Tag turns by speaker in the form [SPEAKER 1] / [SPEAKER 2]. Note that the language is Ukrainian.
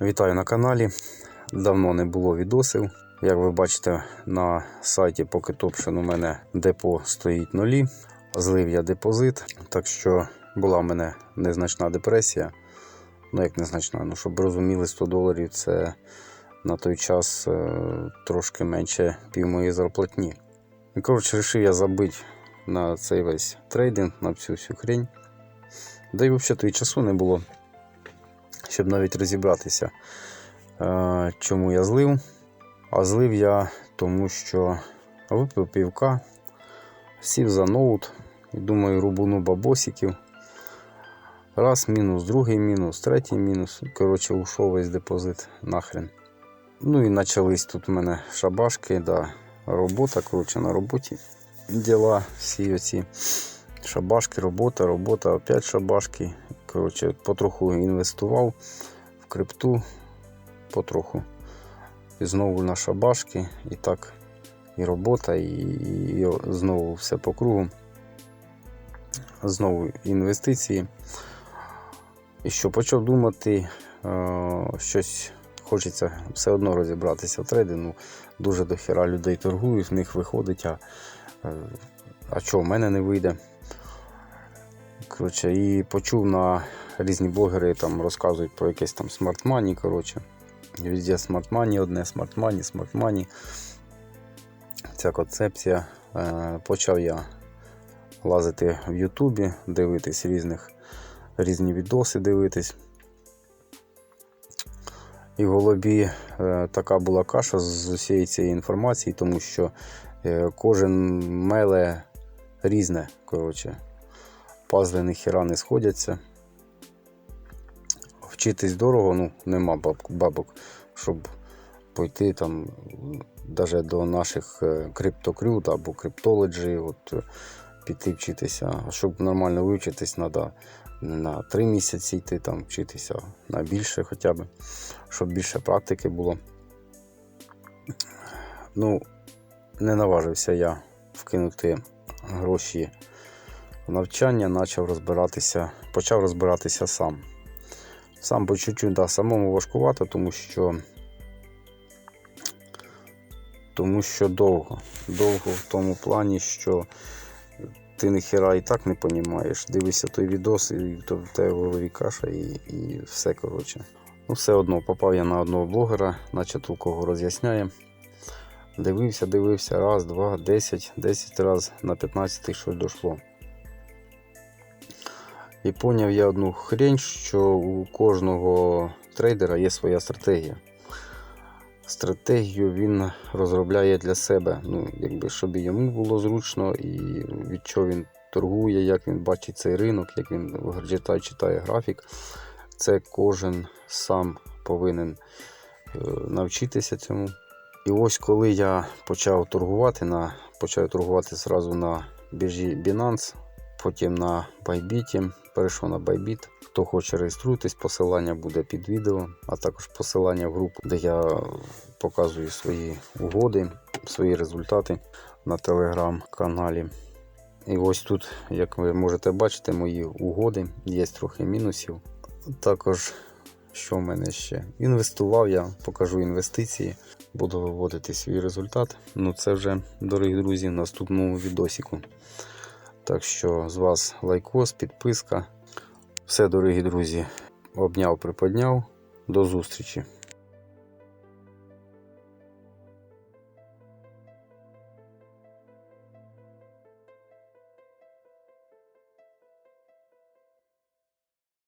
[SPEAKER 1] Вітаю на каналі. Давно не було відосів. Як ви бачите, на сайті Pocket Option у мене депо стоїть нулі. Злив я депозит, так що була в мене незначна депресія. Ну, як незначна, ну щоб розуміли, 100 доларів це на той час е, трошки менше пів моєї зарплатні. І коротше, вирішив я забити на цей весь трейдинг, на всю всю хрень. Да й взагалі і часу не було, щоб навіть розібратися, е, чому я злив. А злив я тому, що випив півка, сів за ноут і думаю, рубуну бабосиків. Раз мінус, другий мінус, третій мінус. Коротше, ушов весь депозит нахрен. Ну і почались тут у мене шабашки, да, робота, коротше, на роботі. Діла всі оці шабашки, робота, робота, опять шабашки. Коротше, потроху інвестував в крипту, потроху. І знову на шабашки, і так, і робота, і, і знову все по кругу. Знову інвестиції. І що почав думати, е, щось хочеться все одно розібратися в трейдингу. Дуже дохера людей торгують, в них виходить, а, е, а що, в мене не вийде. Коротше, і почув на різні блогери там розказують про якесь там смарт-мані. Коротше. Везде смарт-мані, одне смарт-мані, смарт-мані. Ця концепція. Е, Почав я лазити в Ютубі, дивитись різних, різні відоси дивитись. І в голові е, така була каша з усієї цієї інформації, тому що е, кожен меле різне. коротше. Пазли ніхіра не сходяться. Вчитись дорого, ну, нема баб- бабок, щоб пойти там навіть до наших е, криптокрют або криптологі, от, е, піти вчитися. А щоб нормально вивчитись, треба не на 3 місяці йти там вчитися, на більше хоча б, щоб більше практики було. Ну, не наважився я вкинути гроші навчання, почав розбиратися, почав розбиратися сам. Сам по чуть-чуть, да, самому важкувато, тому що тому що довго. Довго в тому плані, що ти ніхера і так не розумієш. Дивишся той відос, і в тебе в голові каша, і, і все коротше. Ну, все одно попав я на одного блогера, наче толково роз'ясняє. Дивився, дивився, раз, два, десять, десять раз на 15 щось дійшло. І поняв я одну хрень, що у кожного трейдера є своя стратегія. Стратегію він розробляє для себе, ну, якби, щоб йому було зручно, і від чого він торгує, як він бачить цей ринок, як він читає, читає графік. Це кожен сам повинен е, навчитися цьому. І ось коли я почав торгувати, на, почав торгувати зразу на біржі Binance, потім на Bybit, перейшов на Bybit. Хто хоче реєструйтесь, посилання буде під відео, а також посилання в групу, де я показую свої угоди, свої результати на телеграм-каналі. І ось тут, як ви можете бачити, мої угоди, є трохи мінусів. Також, що в мене ще? Інвестував я, покажу інвестиції, буду виводити свій результат. Ну це вже, дорогі друзі, в наступному відосіку. Так що з вас лайкос, підписка. Все, дорогі друзі, обняв, приподняв. До зустрічі!